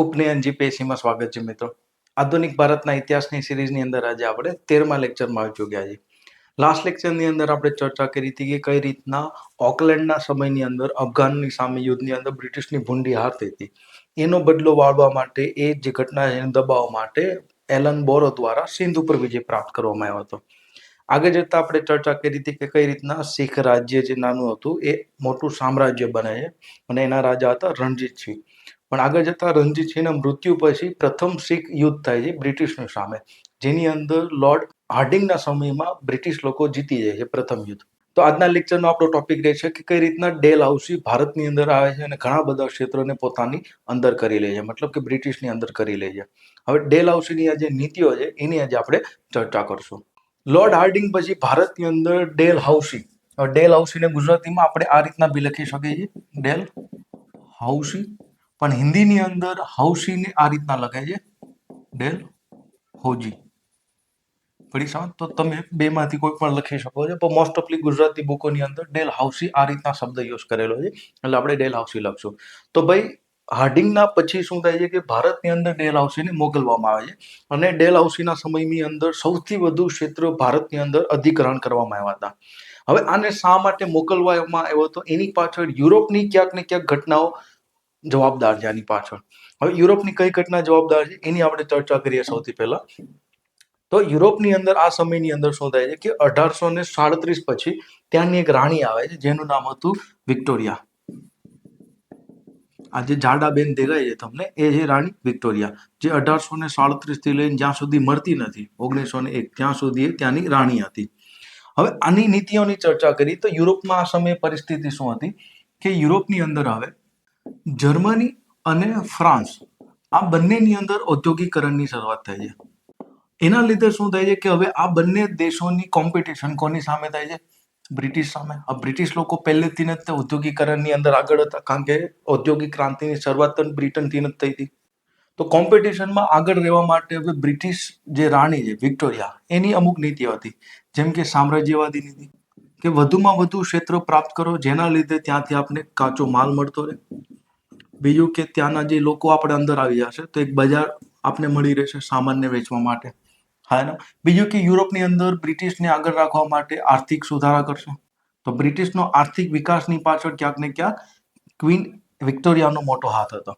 ઉપનયન જીપીએસસીમાં સ્વાગત છે મિત્રો. આધુનિક ભારતના ઇતિહાસની સિરીઝની અંદર આજે આપણે તેરમા લેક્ચરમાં આવી ચૂક્યા છીએ. લાસ્ટ લેક્ચરની અંદર આપણે ચર્ચા કરી હતી કે કઈ રીતના ઓકલેન્ડના સમયની અંદર, અફઘાનની સામે યુદ્ધની અંદર બ્રિટિશની ભૂંડી હાર થઈ હતી. એનો બદલો વાળવા માટે, એ જે ઘટના એને દબાવવા માટે એલન બોરો દ્વારા સિંધ ઉપર વિજય પ્રાપ્ત કરવામાં આવ્યો હતો. આગળ જતાં આપણે ચર્ચા કરી હતી કે કઈ રીતના શીખ રાજ્ય જે નાનું હતું, એ મોટું સામ્રાજ્ય બને છે અને એના રાજા હતા રણજીત સિંહ પણ આગળ જતા રણજીતસિંહના મૃત્યુ પછી પ્રથમ શીખ યુદ્ધ થાય છે બ્રિટિશની સામે. જેની અંદર લોર્ડ હાર્ડિંગના સમયમાં બ્રિટિશ લોકો જીતી જાય છે પ્રથમ યુદ્ધ. તો આજના લેક્ચરનો આપણો ટોપિક રહેશે કે કઈ રીતના ડેલ હાઉસી ભારતની અંદર આવે છે અને ઘણા બધા ક્ષેત્રોને પોતાની અંદર કરી લે છે, મતલબ કે બ્રિટિશની અંદર કરી લે છે. હવે ડેલ હાઉસીની આ જે નીતિઓ છે, એની આજે આપણે ચર્ચા કરશું. લોર્ડ હાર્ડિંગ પછી ભારતની અંદર ડેલ હાઉસી. ડેલ હાઉસીને ગુજરાતીમાં આપણે આ રીતના બી લખી શકીએ છીએ. ડેલ હાઉસી પણ હિન્દીની અંદર હાઉસીને આ રીતના લખાય છે. ડેલ હોજી. પડી સમજ તો તમે બેમાંથી કોઈ પણ લખી શકો છો. પણ મોસ્ટ ઓફલી ગુજરાતી બુકોની અંદર ડેલ હાઉસી આ રીતના શબ્દ યુઝ કરેલો છે. એટલે આપણે ડેલ હાઉસી લખશું. તો ભાઈ, હાર્ડિંગના પછી શું થાય છે કે ભારતની અંદર ડેલ હાઉસીને મોકલવામાં આવે છે. અને ડેલ હાઉસીના સમયની અંદર સૌથી વધુ ક્ષેત્રો ભારતની અંદર અધિકરણ કરવામાં આવ્યા હતા. હવે આને શા માટે મોકલવામાં આવ્યો હતો? એની પાછળ યુરોપની ક્યાંક ને ક્યાંક ઘટનાઓ જવાબદાર છે આની પાછળ. હવે યુરોપની કઈ ઘટના જવાબદાર છે, એની આપણે ચર્ચા કરીએ સૌથી પહેલા. તો યુરોપની અંદર આ સમયની અંદર શું થાય છે કે અઢારસો ને સાડત્રીસ પછી ત્યાંની એક રાણી આવે છે, જેનું નામ હતું વિક્ટોરિયા. આ જે જાડા બેન દેખાય છે તમને, એ છે રાણી વિક્ટોરિયા, જે અઢારસો ને સાડત્રીસથી લઈને જ્યાં સુધી મળતી નથી, ઓગણીસો ને એક, ત્યાં સુધી ત્યાંની રાણી હતી. હવે આની નીતિઓની ચર્ચા કરી તો યુરોપમાં આ સમયે પરિસ્થિતિ શું હતી? કે યુરોપની અંદર હવે જર્મની અને ફ્રાન્સ આ બંનેની અંદર ઔદ્યોગિકરણની શરૂઆત થાય છે. એના લીધે શું થાય છે કે હવે આ બંને દેશોની કોમ્પિટિશન કોની સામે થાય છે? બ્રિટિશ સામે. આ બ્રિટિશ લોકો પહેલેથી જ ઔદ્યોગિકરણની અંદર આગળ હતા, કારણ કે ઔદ્યોગિક ક્રાંતિની શરૂઆત બ્રિટનથી જ થઈ હતી. તો કોમ્પિટિશનમાં આગળ રહેવા માટે હવે બ્રિટિશ જે રાણી છે, વિક્ટોરિયા, એની અમુક નીતિઓ હતી. જેમ કે સામ્રાજ્યવાદી નીતિ. કે વધુમાં વધુ ક્ષેત્રો પ્રાપ્ત કરો, જેના લીધે ત્યાંથી આપણે કાચો માલ મળતો રહે. બીજું કે ત્યાંના જે લોકો આપણે અંદર આવી જશે, તો એક બજાર આપને મળી રહેશે સામાનને વેચવા માટે. હા ને બીજું કે યુરોપની અંદર બ્રિટિશને આગળ રાખવા માટે આર્થિક સુધારા કરશે. તો બ્રિટિશનો આર્થિક વિકાસની પાછળ ક્યાંક ને ક્યાંક ક્વીન વિક્ટોરિયાનો મોટો હાથ હતો.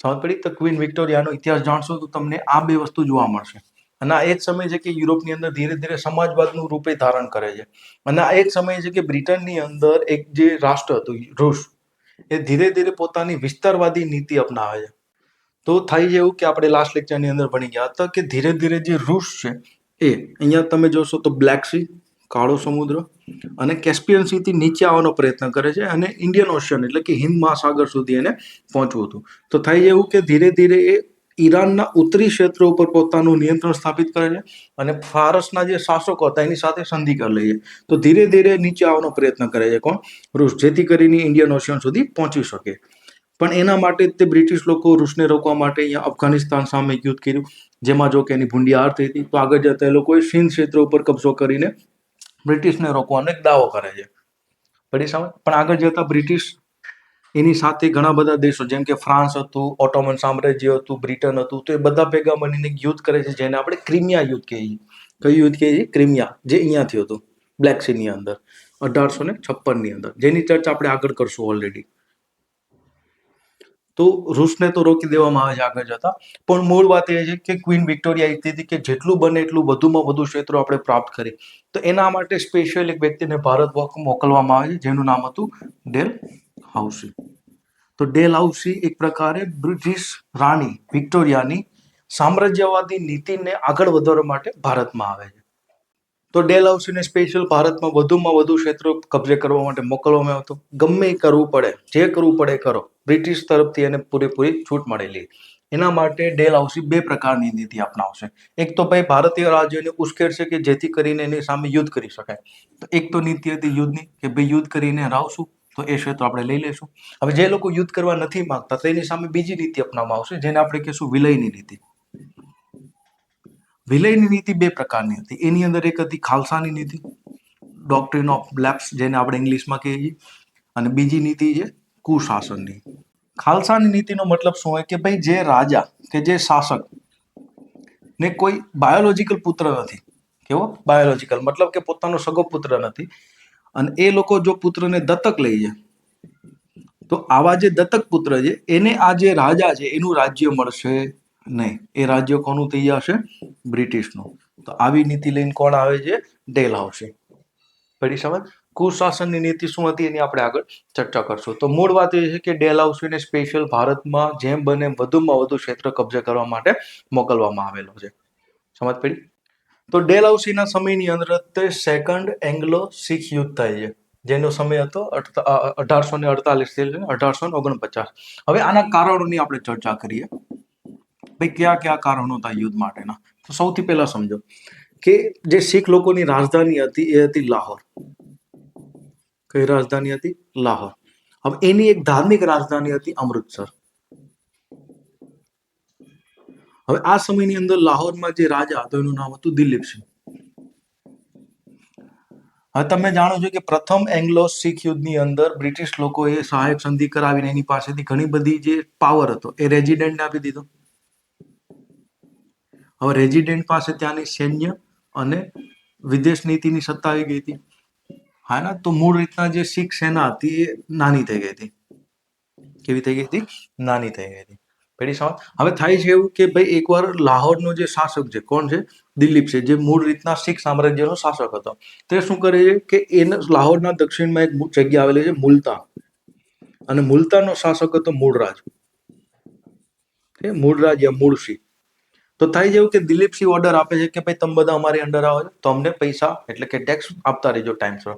સમજ પડી? તો ક્વીન વિક્ટોરિયાનો ઇતિહાસ જાણશો તો તમને આ બે વસ્તુ જોવા મળશે. અને આ એક સમય છે કે યુરોપની અંદર ધીરે ધીરે સમાજવાદનું રૂપે ધારણ કરે છે. અને આ એક સમય છે કે બ્રિટનની અંદર એક જે રાષ્ટ્ર હતું, રૂસ, એ ધીરે ધીરે પોતાની વિસ્તારવાદી નીતિ અપનાવે છે. તો થાય એવું કે આપણે લાસ્ટ લેક્ચરની અંદર ભણી ગયા હતા કે ધીરે ધીરે જે રૂસ છે, એ અહીંયા તમે જોશો તો બ્લેક સી કાળો સમુદ્ર અને કેસ્પિયન સીથી નીચે આવવાનો પ્રયત્ન કરે છે અને ઇન્ડિયન ઓશિયન એટલે કે હિન્દ મહાસાગર સુધી એને પહોંચવું હતું. તો થાય એવું કે ધીરે ધીરે એ ઈરાનના ઉત્તરી ક્ષેત્ર ઉપર પોતાનું નિયંત્રણ સ્થાપિત કરે છે અને ફારસના જે શાસકો હતા, એની સાથે સંધિ કરી લે છે. તો ધીરે ધીરે નીચે આવવાનો પ્રયત્ન કરે છે કોણ? રૂસ. જેથી કરીને ઇન્ડિયન ઓશિયન સુધી પહોંચી શકે. પણ એના માટે તે બ્રિટિશ લોકો રૂસને રોકવા માટે અહીંયા અફઘાનિસ્તાન સામે યુદ્ધ કર્યું, જેમાં જો કે એની ભૂંડી હાર થઈ હતી. તો આગળ જતા એ લોકોએ સિંધ ક્ષેત્ર ઉપર કબજો કરીને બ્રિટિશને રોકવાનો એક દાવો કરે છે. પડી સમજ પણ આગળ જતા બ્રિટિશ એની સાથે ઘણા બધા દેશો, જેમ કે ફ્રાન્સ હતું, ઓટોમન સામ્રાજ્ય હતું, બ્રિટન હતું, તો એ બધા ભેગા મળીને યુદ્ધ કરે છે, જેને આપણે ક્રિમિયા યુદ્ધ કહીએ. કયું યુદ્ધ કહીએ છીએ? ક્રિમિયા, જે અહીંયા થયું હતું બ્લેક સીની અંદર, અઢારસો ને છપ્પનની અંદર. જેની ચર્ચા આપણે આગળ કરશું ઓલરેડી તો રૂસને તો રોકી દેવામાં આવે છે આગળ જતા, પણ મૂળ વાત એ છે કે ક્વીન વિક્ટોરિયા ઈચ્છતી હતી કે જેટલું બને એટલું વધુમાં વધુ ક્ષેત્રો આપણે પ્રાપ્ત કરી તો એના માટે સ્પેશિયલ એક વ્યક્તિને ભારત મોકલવામાં આવે છે, જેનું નામ હતું ડેલ હાઉસી તો ડેલ હાઉસી એક પ્રકારે બ્રિટિશ રાણી વિક્ટોરિયાની સામ્રાજ્યવાદી નીતિને આગળ વધારવા માટે ભારતમાં આવે છે. તો ડેલ હાઉસીને સ્પેશિયલ ભારતમાં વધુમાં વધુ ક્ષેત્રો કબજે કરવા માટે મોકલવામાં આવતો. ગમે કરવું પડે, જે કરવું પડે કરો. બ્રિટિશ તરફથી એને પૂરેપૂરી છૂટ મળેલી. એના માટે ડેલ હાઉસી બે પ્રકારની નીતિ અપનાવશે. એક તો ભાઈ ભારતીય રાજ્યોને ઉશ્કેરશે કે જેથી કરીને એની સામે યુદ્ધ કરી શકાય. તો એક તો નીતિ હતી યુદ્ધની કે ભાઈ યુદ્ધ કરીને હરાવશું. તો એ ક્ષેત્રો આપણે લઈ લેશું હવે જે લોકો યુદ્ધ કરવા નથી માંગતા, તો એની સામે બીજી નીતિ અપનાવવામાં આવશે, જેને આપણે કહીશું વિલયની નીતિ. વિલયની નીતિ બે પ્રકારની હતી. એની અંદર એક હતી ખાલસાની નીતિ ડોક્ટ્રિન ઓફ લેપ્સ જેને આપણે ઇંગ્લિશમાં કહીએ છીએ, અને બીજી નીતિ છે કુશાસનની. ખાલસાની નીતિનો મતલબ શું હોય કે ભાઈ જે રાજા કે જે શાસક ને કોઈ બાયોલોજિકલ પુત્ર નથી. કેવો? બાયોલોજીકલ મતલબ કે પોતાનો સગો પુત્ર નથી. અને એ લોકો જો પુત્રને દત્તક લઈ જાય તો આવા જે દત્તક પુત્ર છે, એને આ જે રાજા છે, એનું રાજ્ય મળશે નહીં. એ રાજ્ય કોનું થઈ જશે? બ્રિટિશનું. તો આવી નીતિ લઈને કોણ આવે છે? ડેલ આવશે. પડી સમજ? કુશાસનની નીતિ શું હતી એની આપણે આગળ ચર્ચા કરશું. તો મૂળ વાત એ છે કે ડેલ હાઉસીને સ્પેશિયલ ભારતમાં જેમ બને વધુમાં વધુ ક્ષેત્ર કબજે કરવા માટે મોકલવામાં આવેલો છે. સમજ પડી? તો ડેલ હાઉસીના સમયની અંદર તે સેકન્ડ એંગ્લો શીખ યુદ્ધ થાય છે. જેનો સમય હતો અઢારસો ને અડતાલીસથી અઢારસો ને ઓગણપચાસ. હવે આના કારણોની આપણે ચર્ચા કરીએ. ભાઈ, કયા કયા કારણો હતા યુદ્ધ માટેના? તો સૌથી પહેલા સમજો કે જે શીખ લોકોની રાજધાની હતી એ હતી લાહોર. કઈ રાજધાની હતી? લાહોર. હવે એની એક ધાર્મિક રાજધાની હતી અમૃતસર. હવે આ સમયની અંદર લાહોરમાં જે રાજા હતો, એનું નામ હતું દિલીપસિંહ હવે તમે જાણો છો કે પ્રથમ એંગ્લો શીખ યુદ્ધની અંદર બ્રિટિશ લોકોએ સહાયક સંધિ કરાવીને એની પાસેથી ઘણી બધી જે પાવર હતો, એ રેઝિડેન્ટને આપી દીધો. હવે રેઝિડેન્ટ પાસે ત્યાંની સૈન્ય અને વિદેશ નીતિની સત્તા આવી ગઈ હતી. હા ના? તો મૂળ રીતના જે શીખ સેના હતી, એ નાની થઈ ગઈ હતી. કેવી થઈ ગઈ હતી? નાની થઈ ગઈ હતી. પેલી સમજ હવે થાય છે એવું કે ભાઈ એકવાર લાહોરનો જે શાસક છે, કોણ છે? દિલીપ છે, જે મૂળ રીતના શીખ સામ્રાજ્યનો શાસક હતો. તે શું કરે છે કે એને લાહોરના દક્ષિણમાં એક જગ્યા આવેલી છે મુલતાન. અને મુલતાનનો શાસક હતો મૂળરાજ. મૂળરાજ યા મૂળસિંહ તો થાય જેવું કે દિલીપસિંહ ઓર્ડર આપે છે કે ભાઈ તમે બધા અમારી અંડર આવો છો? તો અમને પૈસા, એટલે કે ટેક્સ આપતા રહેજો ટાઈમસર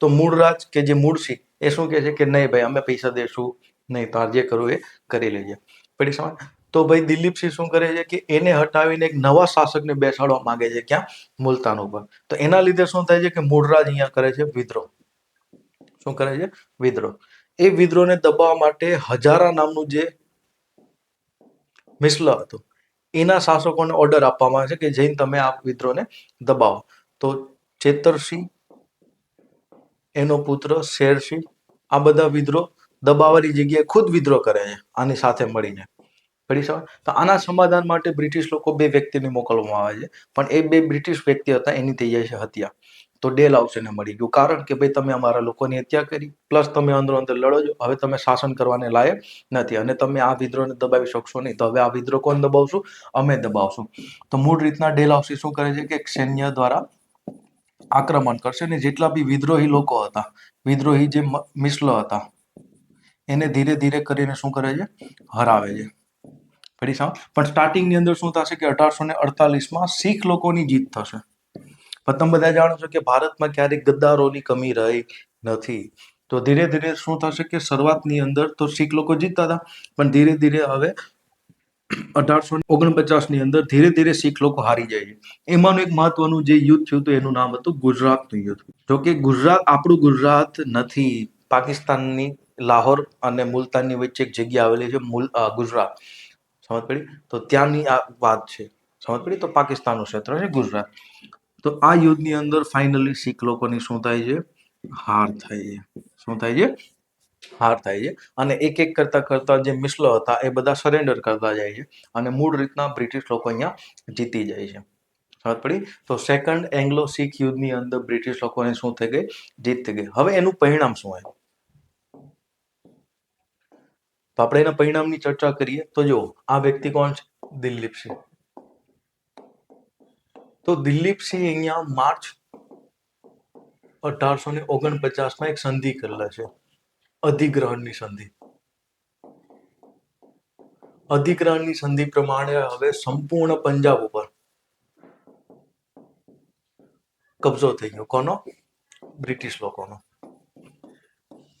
તો મૂળરાજ કે જે મૂળસિંહ એ શું કહે છે કે નહીં ભાઈ, અમે પૈસા દેશું, નહીં, તાર જે કરવું એ કરી લેજે. પડી સમજ તો ભાઈ દિલીપસિંહ શું કરે છે કે એને હટાવીને એક નવા શાસકને બેસાડવા માંગે છે ક્યાં? મુલતાન ઉપર. તો એના લીધે શું થાય છે કે મૂળરાજ અહીંયા કરે છે વિદ્રોહ. શું કરે છે? વિદ્રોહ. એ વિદ્રોહને દબાવવા માટે હજારા નામનું જે મિસલ હતું, એના શાસકોને ઓર્ડર આપવામાં આવે છે કે જઈને તમે આ વિદ્રોહને દબાવો. તો ચેતરસિંહ, એનો પુત્ર શેરસિંહ, આ બધા વિદ્રોહ દબાવવાની જગ્યાએ ખુદ વિદ્રોહ કરે છે, આની સાથે મળીને. પડી સવાર તો આના સમાધાન માટે બ્રિટિશ લોકો બે વ્યક્તિને મોકલવામાં આવે છે, પણ એ બે બ્રિટિશ વ્યક્તિ હતા, એની થઈ જાય છે હત્યા. તો ડેલ હાઉસને મળી ગયું. કારણ કે ભાઈ તમે અમારા લોકોની હત્યા કરી, પ્લસ તમે અંદરો અંદર લડો છો, હવે તમે શાસન કરવાને લાયક નથી અને તમે આ વિદ્રોહને દબાવી શકશો નહીં. તો હવે આ વિદ્રોહ કોણ દબાવશું? અમે દબાવશું. તો મૂળ રીતના ડેલ હાઉસી શું કરે છે કે સૈન્ય દ્વારા આક્રમણ કરશે અને જેટલા બી વિદ્રોહી લોકો હતા વિદ્રોહી જે મિસલો હતા એને ધીરે ધીરે કરીને શું કરે છે? હરાવે છે. ફરી સાવ પણ સ્ટાર્ટિંગની અંદર શું થશે કે અઢારસો ને અડતાલીસમાં શીખ લોકોની જીત થશે. પણ તમે બધા જાણો છો કે ભારતમાં ક્યારેક ગદ્દારોની કમી રહી નથી. તો ધીરે ધીરે શું થશે કે શરૂઆતની અંદર તો શીખ લોકો જીતતા હતા, પણ ધીરે ધીરે હવે અઢારસો ઓગણપચાસની અંદર ધીરે ધીરે શીખ લોકો હારી જાય છે. એમાંનું એક મહત્વનું જે યુદ્ધ થયું હતું, એનું નામ હતું ગુજરાતનું યુદ્ધ. જો કે ગુજરાત આપણું ગુજરાત નથી. પાકિસ્તાનની લાહોર અને મુલતાનની વચ્ચે એક જગ્યા આવેલી છે, મુલ ગુજરાત. સમજ પડી? તો ત્યાંની આ વાત છે. સમજ પડી? તો પાકિસ્તાનનું ક્ષેત્ર છે, ગુજરાત. તો આ યુદ્ધની અંદર ફાઇનલી શીખ લોકોની શું થાય છે? હાર થાય છે. શું થાય છે? હાર થાય છે. અને એક એક કરતા કરતા જે મિસલો હતા, એ બધા સરેન્ડર કરતા જાય છે. અને મૂળ રીતના બ્રિટિશ લોકો અહીંયા જીતી જાય છે. સમજ પડી? તો સેકન્ડ એંગ્લો શીખ યુદ્ધની અંદર બ્રિટિશ લોકોને શું થઈ ગઈ? જીત થઈ ગઈ. હવે એનું પરિણામ શું આવ્યું તો આપણે એના પરિણામની ચર્ચા કરીએ. તો જો આ વ્યક્તિ કોણ છે? દિલીપસિંહ તો દિલીપસિંહ અહીંયા માર્ચ અઢારસો ને ઓગણપચાસમાં એક સંધિ કરેલા છે. અધિગ્રહણની સંધિ. અધિગ્રહણની સંધિ પ્રમાણે હવે સંપૂર્ણ પંજાબ ઉપર કબજો થઈ ગયો. કોનો? બ્રિટિશ લોકોનો.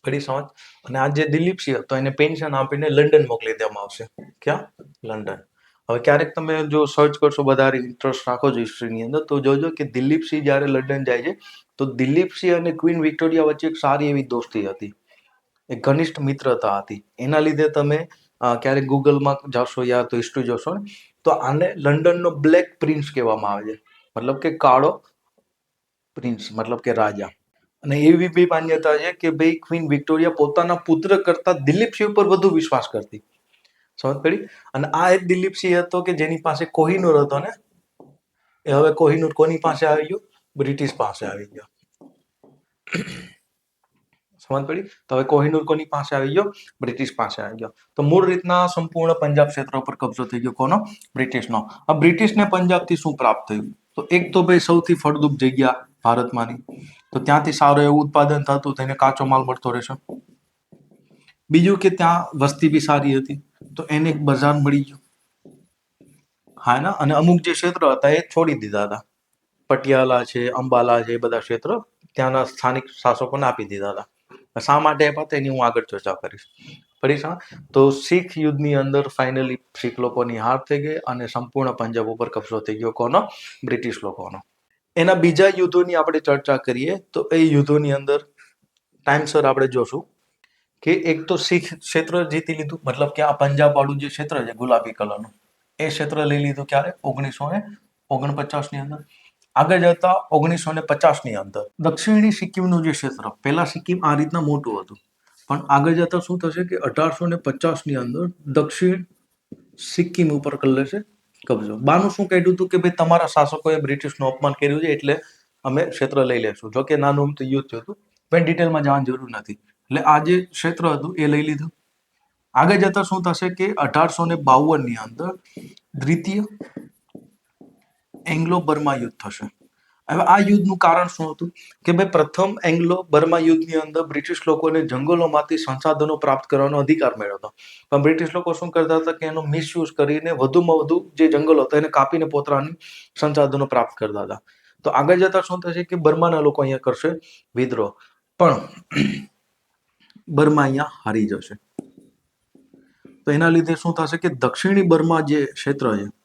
ખરી સમજ અને આ જે દિલીપસિંહ હતો એને પેન્શન આપીને લંડન મોકલી દેવામાં આવશે. ક્યાં? લંડન હવે ક્યારેક તમે જો સર્ચ કરશો, વધારે ઇન્ટરેસ્ટ રાખો છો હિસ્ટ્રીની અંદર, તો જોજો કે દિલીપસિંહ જ્યારે લંડન જાય છે, તો દિલીપસિંહ અને ક્વીન વિક્ટોરિયા વચ્ચે એક સારી એવી દોસ્તી હતી. એક ઘનિષ્ઠ મિત્રતા હતી. એના લીધે તમે ક્યારેક ગૂગલમાં જશો યા તો હિસ્ટ્રી જોશો ને, તો આને લંડનનો બ્લેક પ્રિન્સ કહેવામાં આવે છે. મતલબ કે કાળો પ્રિન્સ મતલબ કે રાજા. અને એવી બી માન્યતા છે કે ભાઈ ક્વીન વિક્ટોરિયા પોતાના પુત્ર કરતા દિલીપસિંહ ઉપર વધુ વિશ્વાસ કરતી. સમજ પડી? અને આ એક દિલીપસિંહ હતો કે જેની પાસે કોહિનૂર હતો ને? એ હવે કોહિનૂર કોની પાસે આવી ગયો? બ્રિટિશ પાસે આવી ગયો. સમજ પડી? તો હવે કોહિનૂર કોની પાસે આવી ગયો? બ્રિટિશ પાસે આવી ગયો. તો મૂળ રીતના સંપૂર્ણ પંજાબ ક્ષેત્ર ઉપર કબજો થઈ ગયો. કોનો? બ્રિટિશનો. આ બ્રિટિશને પંજાબથી શું પ્રાપ્ત થયું? તો એક તો ભાઈ સૌથી ફળદ્રુપ જગ્યા ભારતમાંની. તો ત્યાંથી સારું એવું ઉત્પાદન થતું તેને કાચો માલ મળતો રહેશે. બીજું કે ત્યાં વસ્તી બી સારી હતી, તો એને એક બજાર મળી ગયું. હા ના? અને અમુક જે ક્ષેત્ર હતા એ છોડી દીધા હતા. પટિયાલા છે, અંબાલા છે, એ બધા ક્ષેત્ર ત્યાંના સ્થાનિક શાસકોને આપી દીધા હતા. શા માટે આપ્યા તેની હું આગળ ચર્ચા કરીશ. પડી તો શીખ યુદ્ધની અંદર ફાઇનલી શીખ લોકોની હાર થઈ ગઈ અને સંપૂર્ણ પંજાબ ઉપર કબજો થઈ ગયો કોનો? બ્રિટિશ લોકોનો. એના બીજા યુદ્ધોની આપણે ચર્ચા કરીએ, તો એ યુદ્ધોની અંદર ટાઈમસર આપણે જોશું કે એક તો શીખ ક્ષેત્ર જીતી લીધું, મતલબ કે આ પંજાબ વાળું જે ક્ષેત્ર છે ગુલાબી કલરનું, એ ક્ષેત્ર લઈ લીધું ક્યારે? ઓગણીસો ને ઓગણપચાસની અંદર. આગળ જતા ઓગણીસો ને પચાસની અંદર. દક્ષિણી સિક્કિમનું જે ક્ષેત્ર, પહેલા સિક્કિમ આ રીતના મોટું હતું. પણ આગળ જતા શું થશે કે અઢારસો ને પચાસની અંદર દક્ષિણ સિક્કિમ ઉપર કરી લેશે કબજો. બાનું શું કહ્યું હતું કે ભાઈ તમારા શાસકોએ બ્રિટિશનું અપમાન કર્યું છે એટલે અમે ક્ષેત્ર લઈ લેશું. જો કે નાનું અમથું યુદ્ધ થયું હતું. પણ ડિટેલમાં જવાની જરૂર નથી. એટલે આ જે ક્ષેત્ર હતું એ લઈ લીધું. આગળ જતા શું થશે કે અઢારસો ને બાવનની અંદર દ્વિતીય એંગ્લો બર્મા યુદ્ધ થશે. હવે આ યુદ્ધનું કારણ શું હતું? કે ભાઈ પ્રથમ એંગ્લો બર્મા યુદ્ધની અંદર બ્રિટિશ લોકોને જંગલોમાંથી સંસાધનો પ્રાપ્ત કરવાનો અધિકાર મળ્યો હતો. પણ બ્રિટિશ લોકો શું કરતા હતા? કે એનો મિસયુઝ કરીને વધુમાં વધુ જે જંગલો હતા, એને કાપીને પોતાની સંસાધનો પ્રાપ્ત કરતા હતા. તો આગળ જતા શું થશે કે બર્માના લોકો અહીંયા કરશે વિદ્રોહ. પણ બર્મા અહીંયા હારી જશે. તો એના લીધે શું થશે કે દક્ષિણી બર્મા જે ક્ષેત્ર છે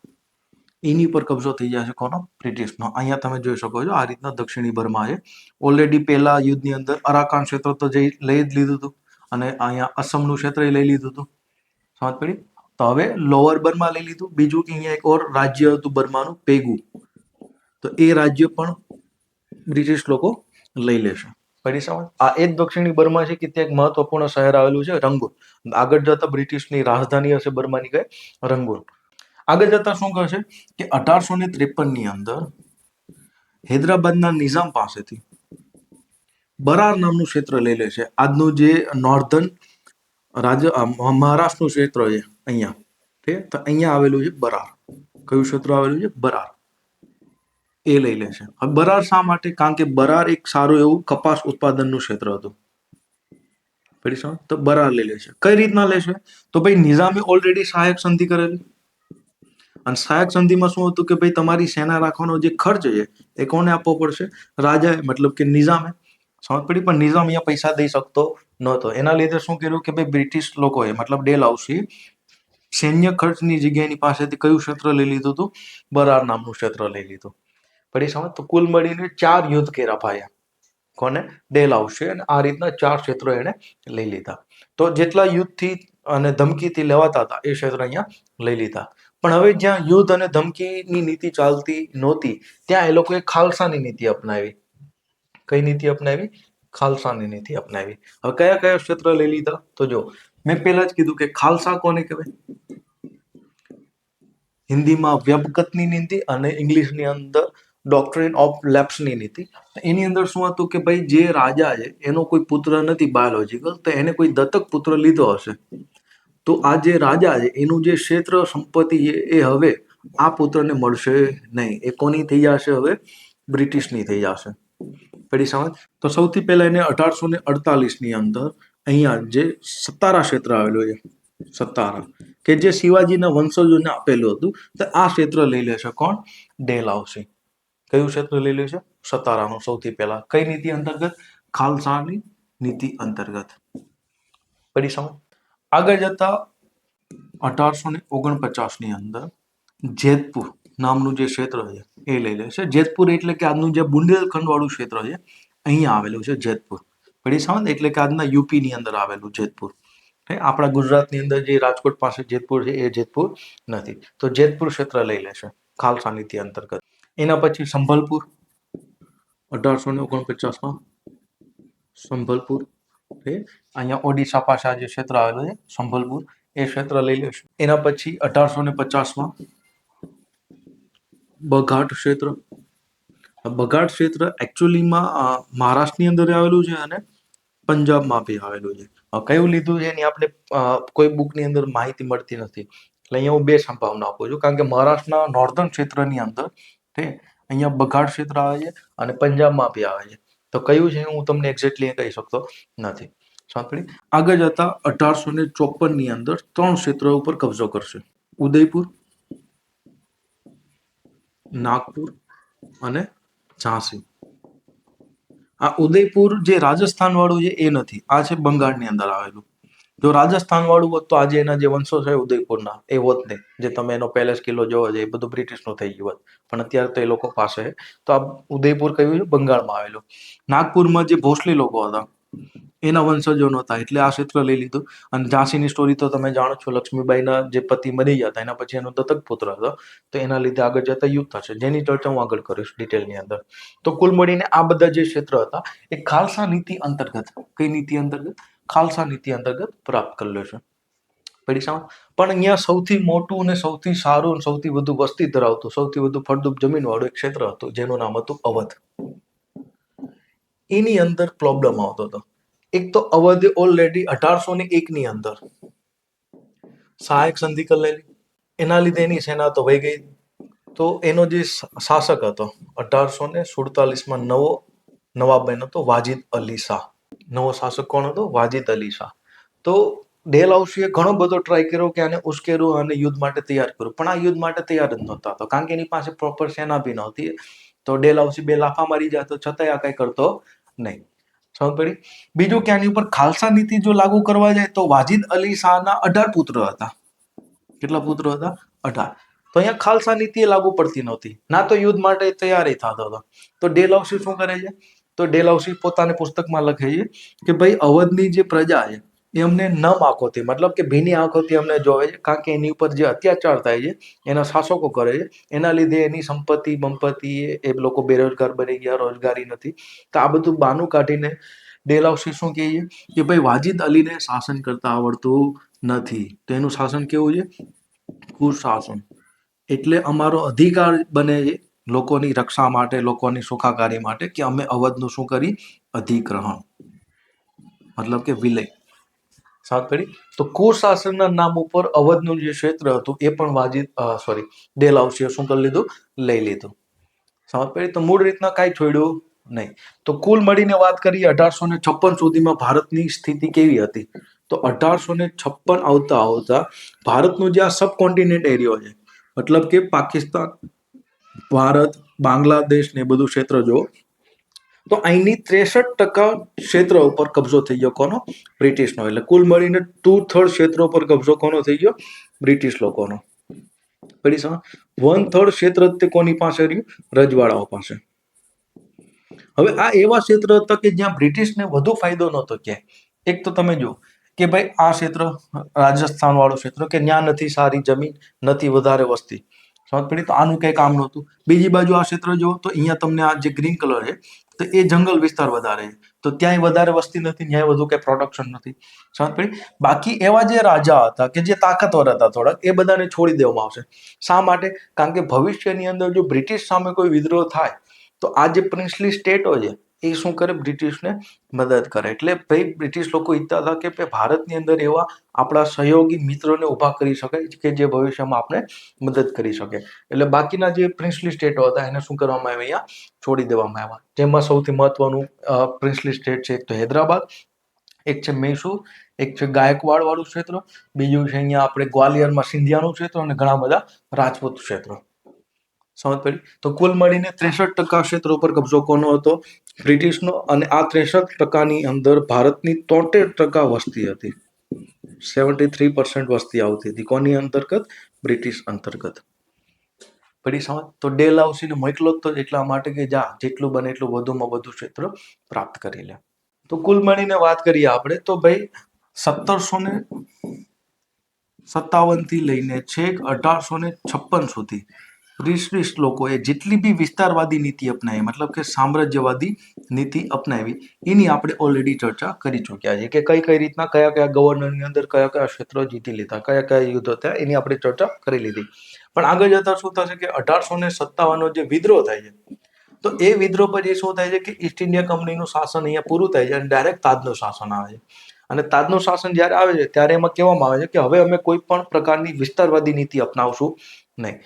એની પર કબજો થઈ જશે કોનો? બ્રિટિશનો અહીંયા તમે જોઈ શકો છો, આ રીતના દક્ષિણી બર્મા છે. ઓલરેડી પહેલા યુદ્ધની અંદર અરાકાન ક્ષેત્ર તો જઈ લઈ જ લીધું હતું અને અહીંયા અસમનું ક્ષેત્ર લઈ લીધું હતું. સમજ પડી? તો હવે લોઅર બર્મા લઈ લીધું. બીજું કે અહીંયા એક ઓર રાજ્ય હતું બર્માનું, પેગુ. તો એ રાજ્ય પણ બ્રિટિશ લોકો લઈ લેશે. પડી સમજ? આ એ જ દક્ષિણી બર્મા છે કે ત્યાં એક મહત્વપૂર્ણ શહેર આવેલું છે રંગૂન આગળ જતા બ્રિટિશની રાજધાની હશે બર્માની કઈ રંગૂન આગળ જતા શું કરશે કે અઢારસો ને ત્રેપનની અંદર હૈદરાબાદના નિઝામ પાસેથી બરાર નામનું ક્ષેત્ર લઈ લે છે. આજનું જે નોર્ધન રાજ્ય મહારાષ્ટ્રનું ક્ષેત્ર છે અહીંયા. ઠીક તો અહીંયા આવેલું છે બરાર. કયું ક્ષેત્ર આવેલું છે? બરાર. એ લઈ લે છે. બરાર શા માટે? કારણ કે બરાર એક સારું એવું કપાસ ઉત્પાદનનું ક્ષેત્ર હતું. તો બરાર લઈ લે છે. કઈ રીતના લેશે તો ભાઈ નિઝામે ઓલરેડી સહાયક સંધિ કરેલી. અને સહાયક સંધિમાં શું હતું કે ભાઈ તમારી સેના રાખવાનો જે ખર્ચ છે, એ કોને આપવો પડશે? રાજાએ, મતલબ કે નિઝામે. સમજ પડી? પણ નિઝામ અહીંયા પૈસા દઈ શકતો નહોતો. એના લીધે શું કર્યું કે ભાઈ બ્રિટિશ લોકોએ, મતલબ ડેલ હાઉસી, સૈન્ય ખર્ચની જગ્યાની પાસેથી કયું ક્ષેત્ર લઈ લીધું હતું? બરાર નામનું ક્ષેત્ર લઈ લીધું. પડી સમજ, તો કુલ મળીને ચાર યુદ્ધ કર્યા ભાયા કોને? ડેલ હાઉસે અને આ રીતના ચાર ક્ષેત્રો એને લઈ લીધા. તો જેટલા યુદ્ધથી અને ધમકીથી લેવાતા હતા, એ ક્ષેત્ર અહીંયા લઈ લીધા. પણ હવે જ્યાં યુદ્ધ અને ધમકીની નીતિ ચાલતી નહોતી, ત્યાં એ લોકોએ ખાલસાની નીતિ અપનાવી. કઈ નીતિ અપનાવી? ખાલસાની નીતિ અપનાવી. હવે કયા કયા ક્ષેત્ર લઈ લીધા? તો જો, મેં પહેલા જ કીધું કે ખાલસા કોને કહેવાય? હિન્દીમાં વ્યપગતની નીતિ અને ઇંગ્લિશની અંદર ડોક્ટરિન ઓફ લેપ્સની નીતિ. એની અંદર શું હતું કે ભાઈ જે રાજા છે, એનો કોઈ પુત્ર નથી બાયોલોજીકલ તો એને કોઈ દત્તક પુત્ર લીધો હશે. તો આ જે રાજા છે, એનું જે ક્ષેત્ર સંપત્તિ છે, એ હવે આ પુત્રને મળશે નહીં. એ કોની થઈ જશે હવે? બ્રિટિશની થઈ જશે. પડી સમજ? તો સૌથી પહેલા એને અઢારસો ને અડતાલીસની અંદર અહીંયા જે સતારા ક્ષેત્ર આવેલું છે સતારા કે જે શિવાજીના વંશજોને આપેલું હતું, તો આ ક્ષેત્ર લઈ લેશે કોણ? ડેલ કયું ક્ષેત્ર લઈ લેશે? સતારાનું સૌથી પહેલા. કઈ નીતિ અંતર્ગત? ખાલસાની નીતિ અંતર્ગત. પડી સમજ? આગળ જતા અઢારસો ને ઓગણપચાસની અંદર જેતપુર નામનું જે ક્ષેત્ર છે, એ લઈ લે છે. જેતપુર એટલે કે આજનું જે બુંદેલખંડ વાળું ક્ષેત્ર છે, અહીંયા આવેલું છે જેતપુર. પડી સાવંત એટલે કે આજના યુપી ની અંદર આવેલું જેતપુર. આપણા ગુજરાતની અંદર જે રાજકોટ પાસે જેતપુર છે, એ જેતપુર નથી. તો જેતપુર ક્ષેત્ર લઈ લેશે ખાલસા નીતિ અંતર્ગત. એના પછી સંભલપુર, અઢારસો ને ઓગણપચાસમાં સંભલપુર અહીંયા ઓડિશા પાસે આ જે ક્ષેત્ર આવેલું છે, સંભલપુર, એ ક્ષેત્ર લઈ લેશું. એના પછી અઢારસો ને પચાસમાં બઘાટ ક્ષેત્ર. બઘાટ ક્ષેત્ર એકચ્યુઅલીમાં મહારાષ્ટ્રની અંદર આવેલું છે અને પંજાબમાં બી આવેલું છે. કયું લીધું છે એની આપણે કોઈ બુકની અંદર માહિતી મળતી નથી. એટલે અહીંયા હું બે સંભાવના આપું છું. કારણ કે મહારાષ્ટ્રના નોર્ધન ક્ષેત્રની અંદર તે અહીંયા બઘાટ ક્ષેત્ર આવે છે અને પંજાબમાં બી આવે છે. તો કયું છે હું તમને એક્ઝેક્ટલી કહી શકતો નથી. સાંભળી. આગળ જતા અઢારસો ને ચોપનની અંદર ત્રણ ક્ષેત્રો ઉપર કબજો કરશે. ઉદયપુર, નાગપુર અને ઝાંસી. આ ઉદયપુર જે રાજસ્થાન વાળું છે એ નથી, આ છે બંગાળની અંદર આવેલું. જો રાજસ્થાન વાળું હોત તો આજે એના જે વંશો છે ઉદયપુરના, એ હોત નહીં જે તમે એનો પેલેસ કિલ્લો જોવો છે, એ બધું બ્રિટિશનું થઈ ગયું હોત. પણ અત્યારે તો એ લોકો પાસે તો આ ઉદયપુર કયું છે? બંગાળમાં આવેલું. નાગપુરમાં જે ભોસલી લોકો હતા, એના વંશજો નહોતા, એટલે આ ક્ષેત્ર લઈ લીધું. અને ઝાંસીની સ્ટોરી તો તમે જાણો છો, લક્ષ્મીબાઈના જે પતિ મરી ગયા હતા, એના પછી એનો દત્તક પુત્ર હતો. તો એના લીધે આગળ જતા યુદ્ધ થશે. જેની ચર્ચા હું આગળ કરીશ ડિટેલની અંદર. તો કુલ મળીને આ બધા જે ક્ષેત્ર હતા, એ ખાલસા નીતિ અંતર્ગત, કઈ નીતિ અંતર્ગત? ખાલસા નીતિ અંતર્ગત પ્રાપ્ત કરેલો છે. પરીક્ષામાં પણ અહીંયા સૌથી મોટું અને સૌથી સારું અને સૌથી વધુ વસ્તી ધરાવતું, સૌથી વધુ ફળદ્રુપ જમીન વાળું એક ક્ષેત્ર હતું, જેનું નામ હતું અવધ. એની અંદર પ્રોબ્લેમ આવતો હતો. એક તો અવધ ઓલરેડી અઢારસો ને એક ની અંદર સહાયક સંધિ કરી એના લીધે એની સેના તો વહી ગઈ. તો એનો જે શાસક હતો, અઢારસો ને સુડતાલીસમાં નવો નવાબ બન્યો હતો, વાજિદ અલી શાહ. નવો શાસક કોણ હતો? વાજિદ અલી શાહ. તો ડેલહાઉસીએ ઘણો બધો ટ્રાય કર્યો કે આને ઉશ્કેર્યું અને યુદ્ધ માટે તૈયાર કર્યું. પણ આ યુદ્ધ માટે તૈયાર જ નહોતા તો. કારણ કે એની પાસે પ્રોપર સેના બી નહોતી. તો ડેલહાઉસી બે લાફા મારી જાય તો છતાંય આ કઈ કરતો નહીં. સમજ પડી? બીજું કે આની ઉપર ખાલસા નીતિ જો લાગુ કરવા જાય તો વાજિદ અલી શાહના અઢાર પુત્ર હતા. કેટલા પુત્ર હતા? અઢાર. તો અહીંયા ખાલસા નીતિ લાગુ પડતી નહોતી. ના તો યુદ્ધ માટે તૈયારી થતો હતો. તો ડેલહાઉસી શું કરે છે? તો ડેલહાઉસી પોતાની પુસ્તકમાં લખે છે કે ભાઈ અવધની જે પ્રજા છે, એ અમને નમ આંખોથી મતલબ કે ભીની આંખોથી અમને જોવે છે, કારણ કે એની ઉપર જે અત્યાચાર થાય છે, એના શાસકો કરે છે, એના લીધે એની સંપત્તિ બંપત્તિ એ લોકો બેરોજગાર બની ગયા, રોજગારી નથી. તો આ બધું બાનું કાઢીને ડેલાઉસી શું કહે કે ભાઈ વાજિદ અલીને શાસન કરતા આવડતું નથી. તો એનું શાસન કેવું છે? કુશાસન. એટલે અમારો અધિકાર બને છે લોકોની રક્ષા માટે, લોકોની સુખાકારી માટે કે અમે અવધનું શું કરી? અધિગ્રહણ. મતલબ કે વિલય. સાત પડી તો કુશાસનના નામ ઉપર અવધનું જે ક્ષેત્ર હતું એ પણ વાજિદ સોરી ડેલહાઉસીએ શું કરી લીધું? લઈ લીધું. સાત પડી તો મૂળ રીતના કાંઈ છોડ્યું નહીં. તો કુલ મળીને વાત કરીએ અઢારસો ને છપ્પન સુધીમાં ભારતની સ્થિતિ કેવી હતી? તો અઢારસો ને છપ્પન આવતા આવતા ભારતનું જે આ એરિયો છે, મતલબ કે પાકિસ્તાન ભારત, બાંગ્લાદેશ ને બધું ક્ષેત્ર જો તો અહીંની ત્રેસઠ ટકા ક્ષેત્ર ઉપર કબજો થઈ ગયો કોનો? બ્રિટિશનો. એટલે કુલ મળીને ટુ થર્ડ ક્ષેત્ર ઉપર કબજો કોનો થઈ ગયો? બ્રિટિશ લોકોનો. પડી વન થર્ડ ક્ષેત્ર તે કોની પાસે રહ્યું? રજવાડાઓ પાસે. હવે આ એવા ક્ષેત્ર હતા કે જ્યાં બ્રિટિશને વધુ ફાયદો નહોતો ક્યાંય. એક તો તમે જુઓ કે ભાઈ આ ક્ષેત્ર રાજસ્થાન વાળું ક્ષેત્ર કે ત્યાં નથી સારી જમીન, નથી વધારે વસ્તી. સમજ પડી તો આનું કઈ કામ નહોતું. બીજી બાજુ આ ક્ષેત્ર જુઓ તો અહીંયા તમને આ જે ગ્રીન કલર છે, તો એ જંગલ વિસ્તાર વધારે છે. તો ત્યાંય વધારે વસ્તી નથી ત્યાં વધુ કઈ પ્રોડક્શન નથી. સમજ પડી, બાકી એવા જે રાજા હતા કે જે તાકાતવર હતા થોડાક, એ બધાને છોડી દેવામાં આવશે. શા માટે? કારણ કે ભવિષ્યની અંદર જો બ્રિટિશ સામે કોઈ વિદ્રોહ થાય, તો આ જે પ્રિન્સલી સ્ટેટો છે એ શું કરે? બ્રિટિશને મદદ કરે. એટલે ભાઈ, બ્રિટિશ લોકો ઈચ્છતા હતા કે ભાઈ, ભારતની અંદર એવા આપણા સહયોગી મિત્રોને ઊભા કરી શકાય કે જે ભવિષ્યમાં આપણે મદદ કરી શકે. એટલે બાકીના જે પ્રિન્સલી સ્ટેટો હતા, એને શું કરવામાં આવ્યા? અહીંયા છોડી દેવામાં આવ્યા. જેમાં સૌથી મહત્વનું પ્રિન્સલી સ્ટેટ છે, એક તો હૈદરાબાદ, એક છે મૈસૂર, એક છે ગાયકવાડ વાળું ક્ષેત્ર, બીજું છે અહીંયા આપણે ગ્વાલિયરમાં સિંધિયાનું ક્ષેત્ર અને ઘણા બધા રાજપૂત ક્ષેત્રો. સમજ પડી તો કુલ મળીને ત્રેસઠ ટકા ક્ષેત્ર ઉપર કબજો કોનો હતો? બ્રિટિશનો. અને આ ત્રેસઠ ટકાની અંદર ભારતની તોતેર ટકા વસ્તી હતી. સેવન્ટી થ્રી પર્સન્ટ વસ્તી આવતી હતી. કોની અંતર્ગત? બ્રિટિશ અંતર્ગત. પડી સમજ? તો ડેલ હાઉસીને મોકલો તો એટલા માટે કે જા, જેટલું બને એટલું વધુમાં વધુ ક્ષેત્ર પ્રાપ્ત કરી લે. તો કુલ મળીને વાત કરીએ આપણે, તો ભાઈ સત્તરસો ને સત્તાવનથી લઈને છેક અઢારસો ને છપ્પન સુધી બ્રિટિશ લોકોએ જેટલી બી વિસ્તારવાદી નીતિ અપનાવી, મતલબ કે સામ્રાજ્યવાદી નીતિ અપનાવી, એની આપણે ઓલરેડી ચર્ચા કરી ચૂક્યા છે કે કઈ કઈ રીતના કયા કયા ગવર્નરની અંદર કયા કયા ક્ષેત્રો જીતી લીધા, કયા કયા યુદ્ધો થયા, એની આપણે ચર્ચા કરી લીધી. પણ આગળ જતા શું થશે કે અઢારસો ને સત્તાવનનો જે વિદ્રોહ થાય છે, તો એ વિદ્રોહ પછી શું થાય છે કે ઈસ્ટ ઇન્ડિયા કંપનીનું શાસન અહીંયા પૂરું થાય છે અને ડાયરેક્ટ તાજનું શાસન આવે છે. અને તાજનું શાસન જ્યારે આવે છે, ત્યારે એમાં કહેવામાં આવે છે કે હવે અમે કોઈ પણ પ્રકારની વિસ્તારવાદી નીતિ અપનાવશું નહીં.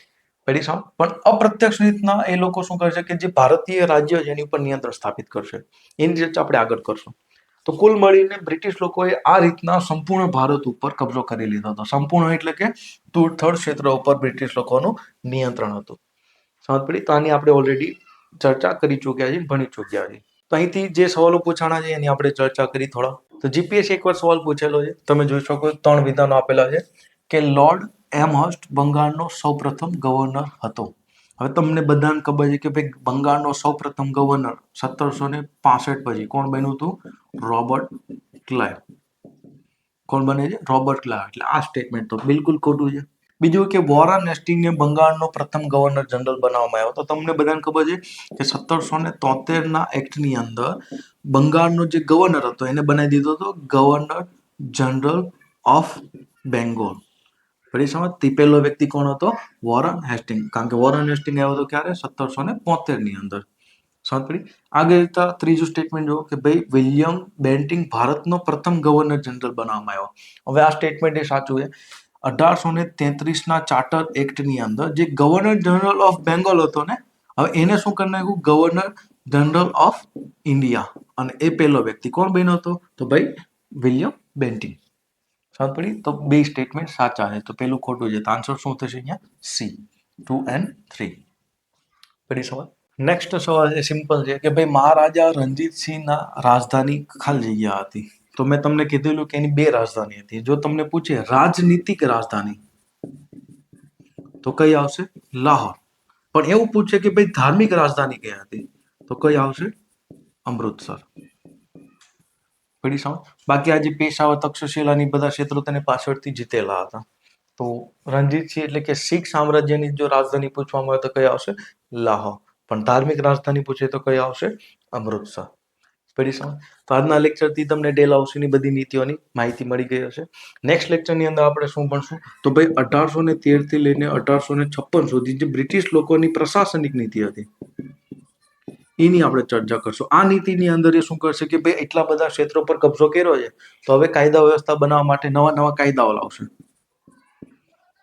પેલી સામ પણ અપ્રત્યક્ષ રીતના એ લોકો શું કરશે કે જે ભારતીય રાજ્ય છે એની ઉપર નિયંત્રણ સ્થાપિત કરશે. એની ચર્ચા આપણે આગળ કરશું. તો કુલ મળીને બ્રિટિશ લોકોએ આ રીતના સંપૂર્ણ ભારત ઉપર કબજો કરી લીધો હતો. સંપૂર્ણ એટલે કે ટુ થર્ડ ક્ષેત્ર ઉપર બ્રિટિશ લોકોનું નિયંત્રણ હતું. સમજ પડી? તો આની આપણે ઓલરેડી ચર્ચા કરી ચૂક્યા છીએ, ભણી ચૂક્યા છીએ. તો અહીંથી જે સવાલો પૂછાણા છે એની આપણે ચર્ચા કરી થોડા. તો જીપીએસસી એકવાર સવાલ પૂછેલો છે. તમે જોઈ શકો ત્રણ વિધાનો આપેલા છે. કે લોર્ડ એમહર્સ્ટ બંગાળનો સૌપ્રથમ ગવર્નર હતો. હવે તમને બધાને ખબર છે કે ભાઈ બંગાળનો સૌપ્રથમ ગવર્નર સત્તરસો ને પાસઠ પછી કોણ બન્યું હતું? રોબર્ટ ક્લાઇવ કોણ બને છે? રોબર્ટ ક્લાઇવ એટલે આ સ્ટેટમેન્ટ તો બિલકુલ ખોટું છે. બીજું કે વોરન હેસ્ટિંગને બંગાળનો પ્રથમ ગવર્નર જનરલ બનાવવામાં આવ્યો. તો તમને બધાને ખબર છે કે સત્તરસો ને તોતેરના એક્ટની અંદર બંગાળનો જે ગવર્નર હતો એને બનાવી દીધો હતો ગવર્નર જનરલ ઓફ બેંગોલ સમજ તે પહેલો વ્યક્તિ કોણ હતો? Warren Hastings. કારણ કે વોરન હેસ્ટિંગ આવ્યો હતો ક્યારે? સત્તરસો ને ની અંદર. સમજ પડી આગળ જતા ત્રીજું સ્ટેટમેન્ટ જુઓ કે ભાઈ, વિલિયમ બેન્ટિંગ ભારતનો પ્રથમ ગવર્નર જનરલ બનાવવામાં આવ્યો. હવે આ સ્ટેટમેન્ટ એ સાચું છે. અઢારસો ને તેત્રીસના ચાર્ટર એક્ટની અંદર જે ગવર્નર જનરલ ઓફ બેંગોલ હતો ને, હવે એને શું કરી નાખ્યું? ગવર્નર જનરલ ઓફ ઇન્ડિયા અને એ પહેલો વ્યક્તિ કોણ બન્યો હતો? તો ભાઈ, વિલિયમ બેન્ટિંગ. સમજ પડી. તો બે સ્ટેટમેન્ટ સાચા છે. તો પેલું ખોટું છે. તો આન્સર શું થશે અહીંયા? સી ટુ એન્ડ થ્રી પડી સવાલ? નેક્સ્ટ સવાલ છે સિમ્પલ છે કે ભાઈ મહારાજા રણજીતસિંહના રાજધાની ખાલી જગ્યા હતી. તો મેં તમને કીધેલું કે એની બે રાજધાની હતી. જો તમને પૂછે, રાજનીતિક રાજધાની? તો કઈ આવશે? લાહોર. પણ એવું પૂછે કે ભાઈ ધાર્મિક રાજધાની કઈ હતી? તો કઈ આવશે? અમૃતસર. પડી સમજ બાકી આજે પેશાવર તક્ષશિલાની બધા ક્ષેત્રો તેને પાછળથી જીતેલા હતા. તો રણજીતસિંહ એટલે કે શીખ સામ્રાજ્યની જો રાજધાની પૂછવામાં આવે તો કઈ આવશે? લાહોર. પણ ધાર્મિક રાજધાની પૂછે તો કઈ આવશે? અમૃતસર. તો આજના લેક્ચરથી તમને ડેલ હાઉસની બધી નીતિઓની માહિતી મળી ગઈ હશે. નેક્સ્ટ લેક્ચરની અંદર આપણે શું ભણશું? તો ભાઈ અઢારસો ને તેરથી લઈને અઢારસો ને છપ્પન સુધી જે બ્રિટિશ લોકોની પ્રશાસનિક નીતિ હતી. એની આપણે ચર્ચા કરશું. આ નીતિની અંદર એ શું કરશે કે ભાઈ એટલા બધા ક્ષેત્રો પર કબજો કર્યો છે, તો હવે કાયદા વ્યવસ્થા બનાવવા માટે નવા નવા કાયદાઓ લાવશે.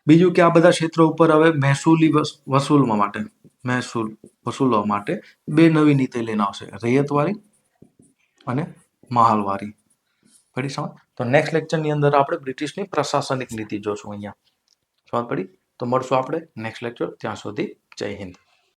બીજું કે આ બધા ક્ષેત્રો ઉપર હવે મહેસૂલી વસૂલવા માટે, મહેસૂલ, વસૂલવા માટે બે નવી નીતિ લઈને આવશે. રૈયતવાળી અને મહાલવારી પડી સમજ? તો નેક્સ્ટ લેક્ચરની અંદર આપણે બ્રિટિશની પ્રશાસનિક નીતિ જોશું અહીંયા. સમજ પડી? તો મળશું આપણે નેક્સ્ટ લેક્ચર ત્યાં સુધી. જય હિન્દ.